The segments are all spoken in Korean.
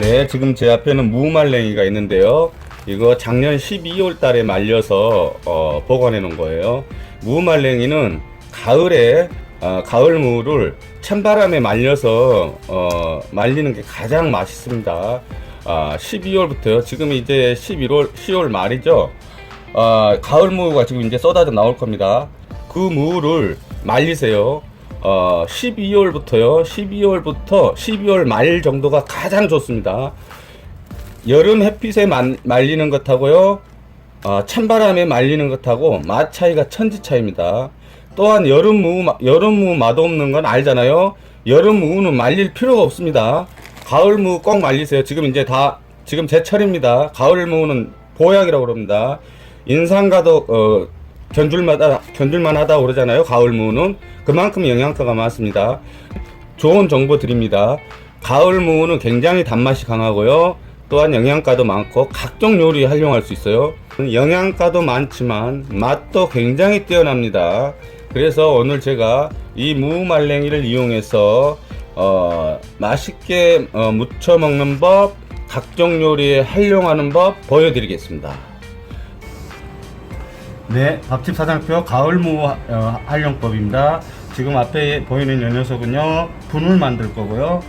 네, 지금 제 앞에는 무말랭이가 있는데요. 이거 작년 12월 달에 말려서 어, 보관해 놓은 거예요. 무말랭이는 가을에 어, 가을 무를 찬바람에 말려서 어, 말리는 게 가장 맛있습니다. 아, 12월부터요. 지금 이제 11월, 10월 말이죠. 아, 가을 무가 지금 이제 쏟아져 나올 겁니다. 그 무를 말리세요. 어, 12월부터요. 12월부터 12월 말 정도가 가장 좋습니다. 여름 햇빛에 만- 말리는 것하고요. 어, 찬바람에 말리는 것하고 맛 차이가 천지 차이입니다. 또한 여름 무, 마- 여름 무 맛없는 건 알잖아요. 여름 무는 말릴 필요가 없습니다. 가을 무 꼭 말리세요. 지금 이제 다, 지금 제철입니다. 가을 무는 보약이라고 그럽니다. 인상가도, 어, 견줄마다, 견줄만 하다고 그러잖아요. 가을 무는. 그만큼 영양가가 많습니다. 좋은 정보 드립니다. 가을 무는 굉장히 단맛이 강하고요. 또한 영양가도 많고 각종 요리에 활용할 수 있어요. 영양가도 많지만 맛도 굉장히 뛰어납니다. 그래서 오늘 제가 이 무말랭이를 이용해서 어, 맛있게 어, 무쳐 먹는 법, 각종 요리에 활용하는 법 보여드리겠습니다. 네, 밥집 사장표 가을무 어, 활용법입니다. 지금 앞에 보이는 이 녀석은요, 분을 만들 거고요.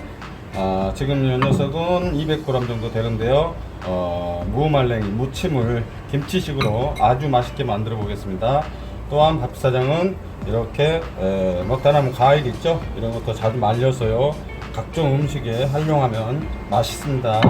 아, 지금 이 녀석은 200g 정도 되는데요. 어, 무말랭이, 무침을 김치식으로 아주 맛있게 만들어 보겠습니다. 또한 밥 사장은 이렇게 에, 먹다 남은 과일 있죠? 이런 것도 자주 말려서요. 각종 음식에 활용하면 맛있습니다.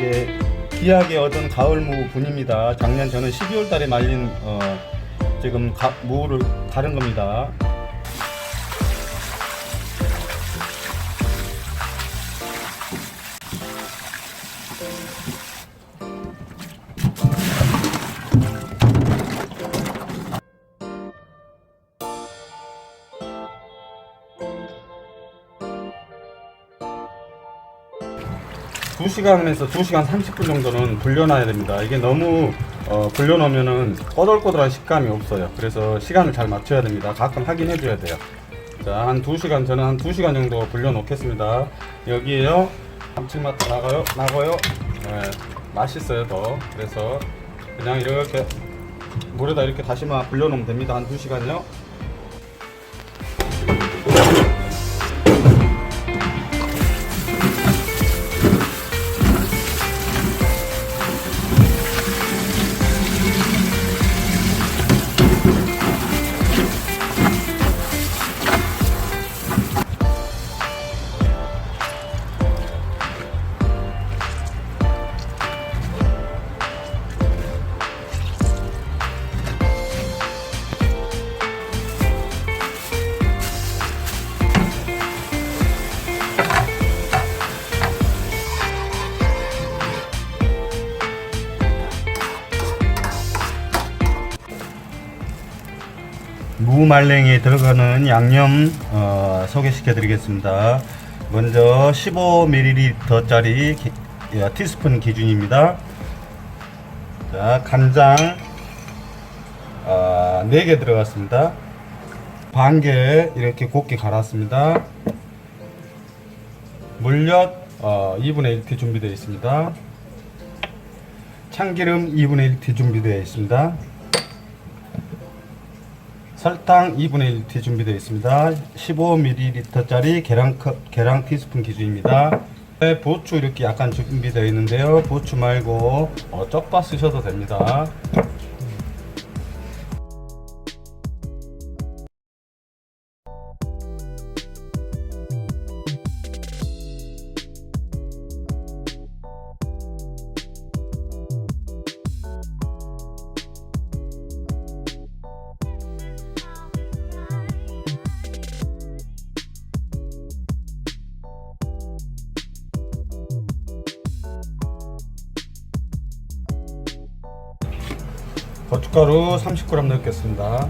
이게 귀하게 얻은 가을 무 분입니다. 작년 저는 12월 달에 말린 어, 지금 가, 무를 가른 겁니다. 두시간에서 2시간 30분 정도는 불려놔야 됩니다. 이게 너무 어, 불려놓으면은 꼬들꼬들한 식감이 없어요. 그래서 시간을 잘 맞춰야 됩니다. 가끔 확인해 줘야 돼요. 자, 한 2시간, 저는 한 2시간 정도 불려놓겠습니다. 여기에요. 감칠맛 나가요, 나고요. 네, 맛있어요, 더. 그래서 그냥 이렇게 물에다 이렇게 다시마 불려놓으면 됩니다. 한 2시간요. 무말랭이에 들어가는 양념 어, 소개시켜 드리겠습니다. 먼저 15ml짜리 예, 티스푼 기준입니다. 자, 간장 아, 4개 들어갔습니다. 반 개 이렇게 곱게 갈았습니다. 물엿 어, 2분의 1티 준비되어 있습니다. 참기름 2분의 1티 준비되어 있습니다. 설탕 2분의 1티 준비되어 있습니다. 15ml짜리 계량, 컵- 계량 티스푼 기준입니다. 네, 보추 이렇게 약간 준비되어 있는데요. 보추 말고 어, 쪽파 쓰셔도 됩니다. 고춧가루 30g 넣겠습니다.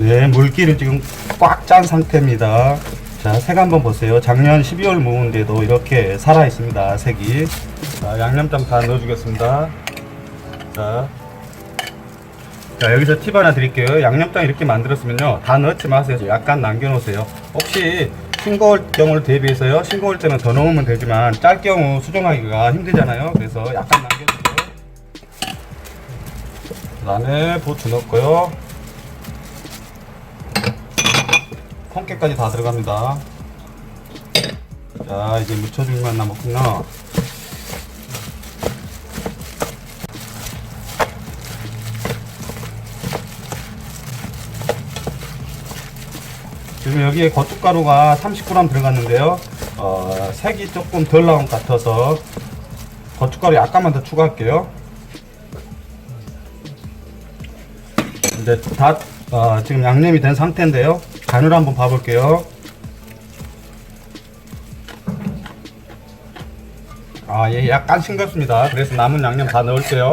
네, 물기를 지금 꽉 짠 상태입니다. 자, 색 한번 보세요. 작년 12월 모은데도 이렇게 살아 있습니다. 색이. 자, 양념장 다 넣어주겠습니다. 자, 자 여기서 팁 하나 드릴게요. 양념장 이렇게 만들었으면요. 다 넣지 마세요. 약간 남겨놓으세요. 혹시 싱거울 경우를 대비해서요. 싱거울 때는 더 넣으면 되지만 짤 경우 수정하기가 힘들잖아요. 그래서 약간 남겨주세요. 그 다음에 부추 넣고요. 콩깨까지 다 들어갑니다. 자 이제 묻혀주기만 남았군 요 지금 여기에 고춧가루가 30g 들어갔는데요. 어, 색이 조금 덜 나온 것 같아서 고춧가루 약간만 더 추가할게요. 이제 다 어, 지금 양념이 된 상태인데요. 간을 한번 봐볼게요. 아, 예, 약간 싱겁습니다. 그래서 남은 양념 다 넣을게요.